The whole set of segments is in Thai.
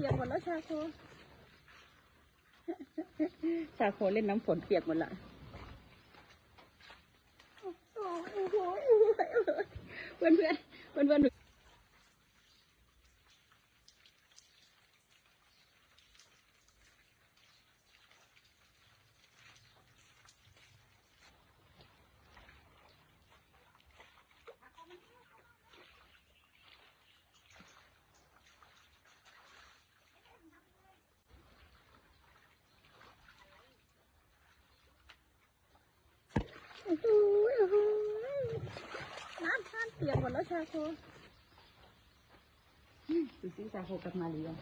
ปียกหมดแล้วชาโคชาโคเล่นน้ำฝนเปียกหมดละโอ้โหโอ้โหเพื่อนเพื่อนเพื่อนเพื่อนโอ้โหโอ้โห น้ำท่านเปียกหมดแล้วชาโคดูสิชาโคกลับมาหรือยัง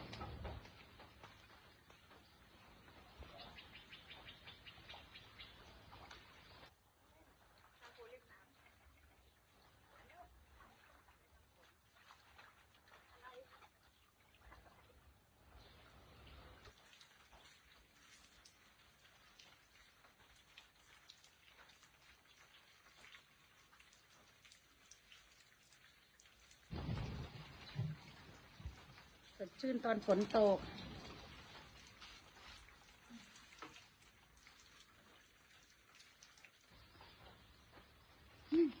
สดชื่นตอนฝนตก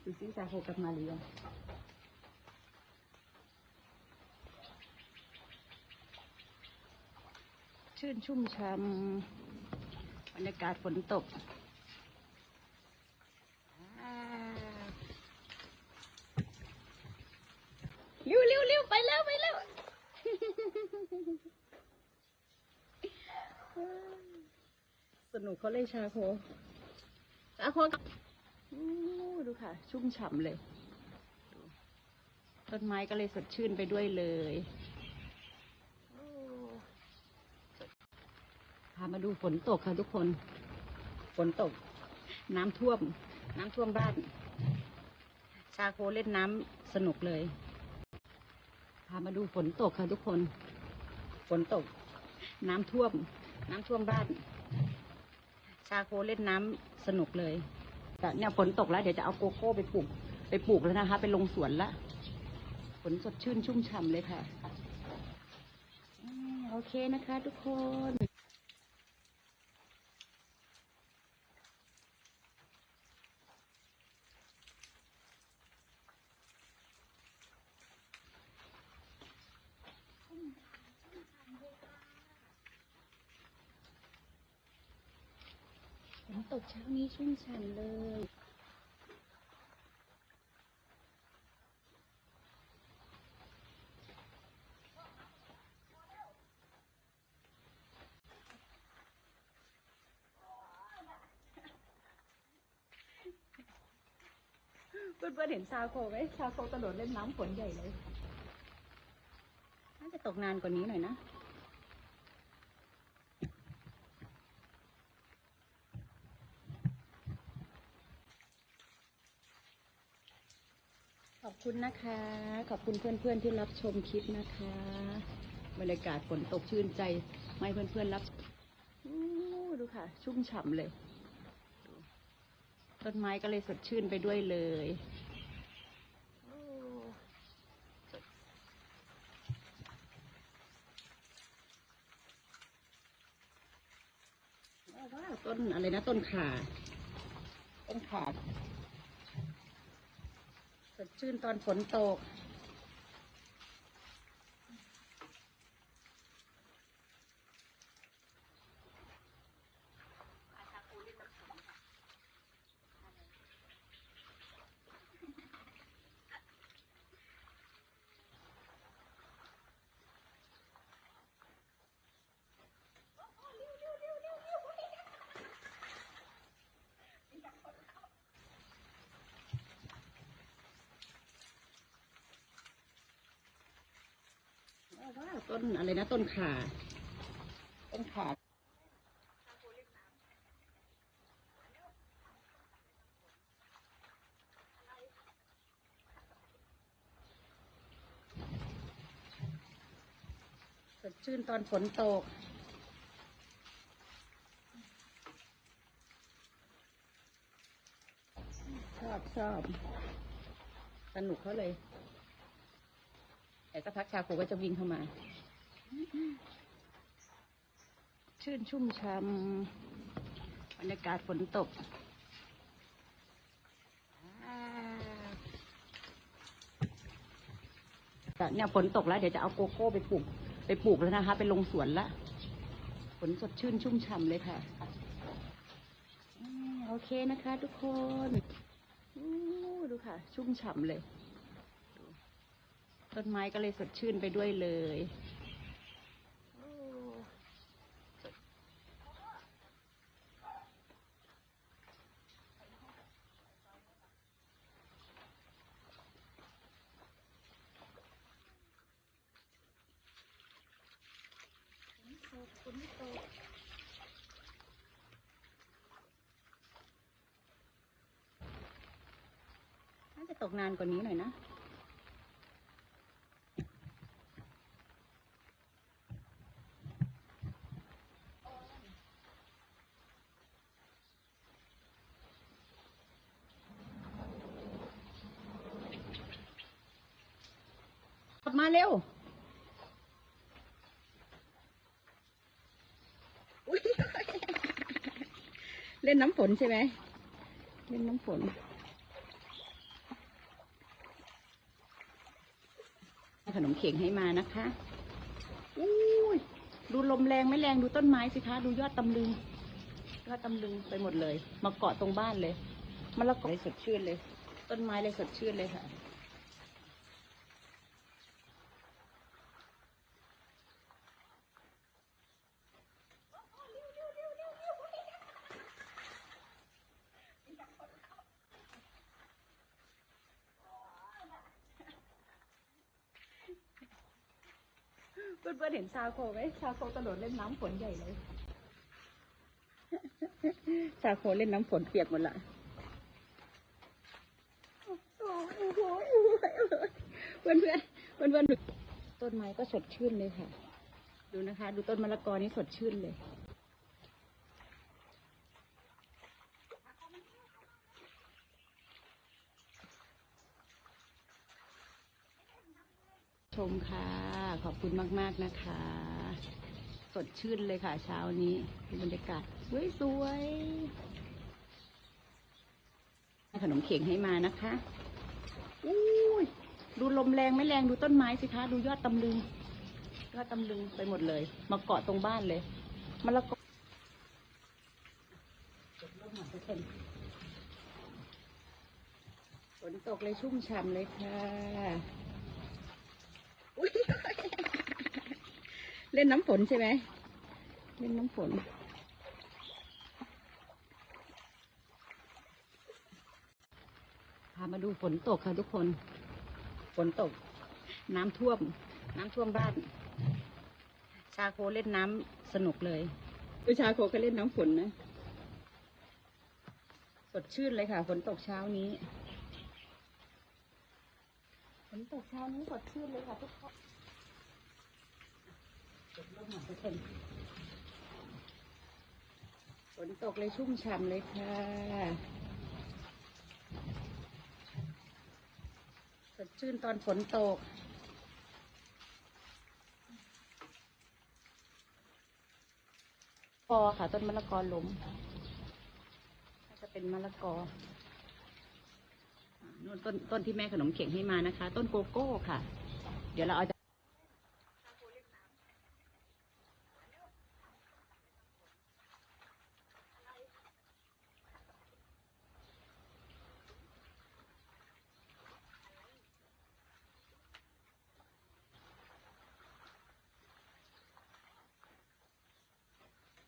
ดูสิชาโคกลับมาหรือยังชื่นชุ่มช่ำบรรยากาศฝนตกอ่าเร็วเร็วเร็วไปแล้วไปแล้ว สนุกเขาเลยชาโคชาโคดูค่ะ ชุ่มฉ่ำเลย ต้นไม้ก็เลยสดชื่นไปด้วยเลยพามาดูฝนตกค่ะทุกคน ฝนตก น้ำท่วม น้ำท่วมบ้าน ชาโคเล่นน้ำสนุกเลย พามาดูฝนตกค่ะทุกคน ฝนตก น้ำท่วม น้ำท่วมบ้าน ชาโคเล่นน้ำสนุกเลย แต่เนี่ยฝนตกแล้วเดี๋ยวจะเอาโกโก้ไปปลูก ไปปลูกแล้วนะคะ ไปลงสวนละฝนสดชื่นชุ่มฉ่ำเลยค่ะ โอเคนะคะทุกคน ฝนตกเช้านี้ชุ่มฉ่ำเลย เพื่อนๆเห็นชาโคไหมชาโคกระโดดเล่นน้ำฝนใหญ่เลย น่าจะตกนานกว่านี้หน่อยนะ ขอบคุณนะคะ ขอบคุณเพื่อนๆที่รับชมคลิปนะคะ บรรยากาศฝนตกชื่นใจไม่เพื่อนๆรับดูค่ะ ชุ่มฉ่ำเลย ต้นไม้ก็เลยสดชื่นไปด้วยเลยว้าวต้นอะไรนะต้นขา ต้นขาด ชื่นตอนฝนตก ต้นอะไรนะ ต้นขาต้นขาสดชื่นตอนฝนตกชอบชอบสนุกเขาเลย แต่สักพักชาโคก็จะวิ่งเข้ามา ชื่นชุ่มช่ำบรรยากาศฝนตกแต่เนี่ยฝนตกแล้ว เดี๋ยวจะเอาโกโก้ไปปลูก ไปปลูกแล้วนะคะ ไปลงสวนละฝนสดชื่นชุ่มฉ่ำเลยค่ะโอเคนะคะทุกคน ดูค่ะ ชุ่มฉ่ำเลย ต้นไม้ก็เลยสดชื่นไปด้วยเลยน่าจะตกนานกว่านี้หน่อยนะ ลับมาเร็วเล่นน้ำฝนใช่ไหมเล่นน้ำฝนขนมเข่งให้มานะคะอุ้ยดูลมแรงไม่แรงดูต้นไม้สิคะ ดูยอดตำลึงยอดตำลึงไปหมดเลย มาเกาะตรงบ้านเลยมะละกอเลยสดชื่นเลย ต้นไม้เลยสดชื่นเลยค่ะ เพื่อนๆเห็นซาโคไหมซาโคกระโดดเล่นน้ำฝนใหญ่เลยซาโคเล่นน้ำฝนเปียกหมดละโอ้โหเพื่อนเพื่อนเพื่อนเพื่อนๆดูต้นไม้ก็สดชื่นเลยค่ะ ดูนะคะ ดูต้นมะละกอนี่สดชื่นเลย มค่ะ ขอบคุณมาก ๆ นะคะ สดชื่นเลยค่ะ เช้านี้บรรยากาศสวยสวยๆขนมเข่งให้มานะคะอุ้ยดูลมแรงไม่แรงดูต้นไม้สิคะ ดูยอดตำลึงยอดตำลึงไปหมดเลย มาเกาะตรงบ้านเลยมะละกอฝนตกเลยชุ่มฉ่ำเลยค่ะ อุ๊ย เล่นน้ำฝนใช่ไหมเล่นน้ำฝน พามาดูฝนตกค่ะทุกคน ฝนตก น้ำท่วม น้ำท่วมบ้าน ชาโคเล่นน้ำสนุกเลยดูชาโคก็เล่นน้ำฝนนะ สดชื่นเลยค่ะฝนตกเช้านี้ฝนตกเช้านี้สดชื่นเลยค่ะทุกคนจบเริ่มหมด ทุกคนฝนตกเลยชุ่มฉ่ำเลยค่ะ สดชื่นตอนฝนตกกอค่ะ ต้นมะละกอล้มน่าจะเป็นมะละกอนู่นต้นต้นที่แม่ขนมเข่งให้มานะคะ ต้นโกโก้ค่ะ เดี๋ยวเราเอาจะ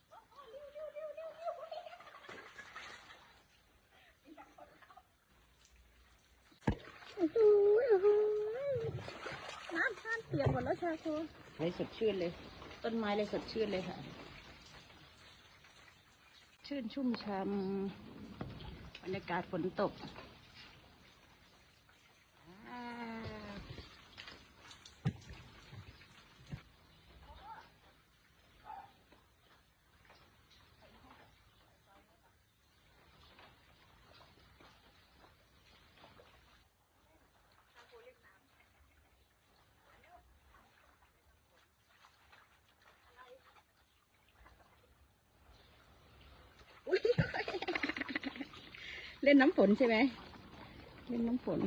โอ้โหโอ้โห น้ำท่านเปียกหมดแล้วชาโคเลยสดชื่นเลย ต้นไม้เลยสดชื่นเลยค่ะ ชื่นชุ่มช่ำบรรยากาศฝนตกอ่า เล่นน้ำฝนใช่ไหมเล่นน้ำฝน